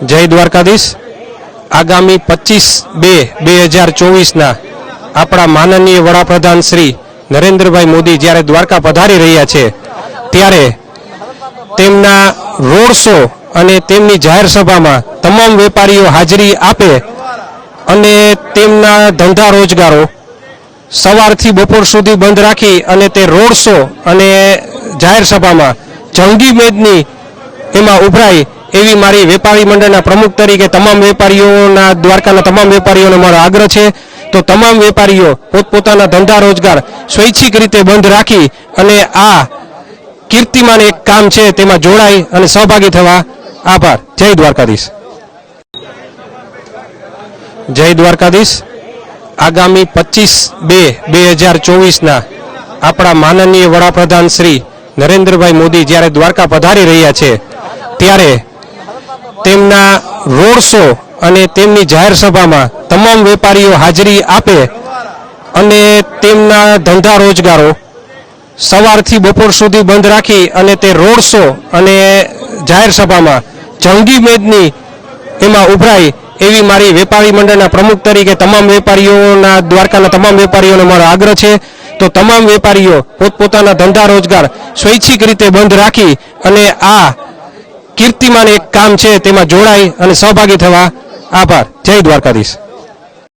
જય દ્વારકાધીશ. આગામી પચીસ બે બે હજાર ચોવીસના આપણા માનનીય વડાપ્રધાન શ્રી નરેન્દ્રભાઈ મોદી જ્યારે દ્વારકા પધારી રહ્યા છે, ત્યારે તેમના રોડ શો અને તેમની જાહેર સભામાં તમામ વેપારીઓ હાજરી આપે અને તેમના ધંધા રોજગારો સવારથી બપોર સુધી બંધ રાખી અને તે રોડ શો અને જાહેર સભામાં જંગી મેદની એમાં ઉભરાય એવી મારી વેપારી મંડળના પ્રમુખ તરીકે તમામ વેપારીઓના દ્વારકાના તમામ વેપારીઓનો મારો આગ્રહ છે. તો તમામ વેપારીઓ પોતપોતાના ધંધા રોજગાર સ્વૈચ્છિક રીતે બંધ રાખી અને આ કીર્તિમાન એક કામ છે તેમાં જોડાઈ અને સહભાગી થવા આભાર. જય દ્વારકાધીશ. જય દ્વારકાધીશ. આગામી પચીસ બે બે હજાર ચોવીસના આપણા માનનીય વડાપ્રધાન શ્રી નરેન્દ્રભાઈ મોદી જ્યારે દ્વારકા પધારી રહ્યા છે, ત્યારે તેમના રોડ શો અને તેમની જાહેર સભામાં તમામ વેપારીઓ હાજરી આપે અને તેમના ધંધા રોજગારો સવારથી બપોર સુધી બંધ રાખી અને તે રોડ શો અને જાહેર સભામાં જંગી મેદની એમાં ઉભરાય એવી મારી વેપારી મંડળના પ્રમુખ તરીકે તમામ વેપારીઓના દ્વારકાના તમામ વેપારીઓનો મારો આગ્રહ છે. તો તમામ વેપારીઓ પોતપોતાના ધંધા રોજગાર સ્વૈચ્છિક રીતે બંધ રાખી અને આ કીર્તિમાન એક કામ છે તેમાં જોડાઈ અને સહભાગી થવા આભાર. જય દ્વારકાધીશ.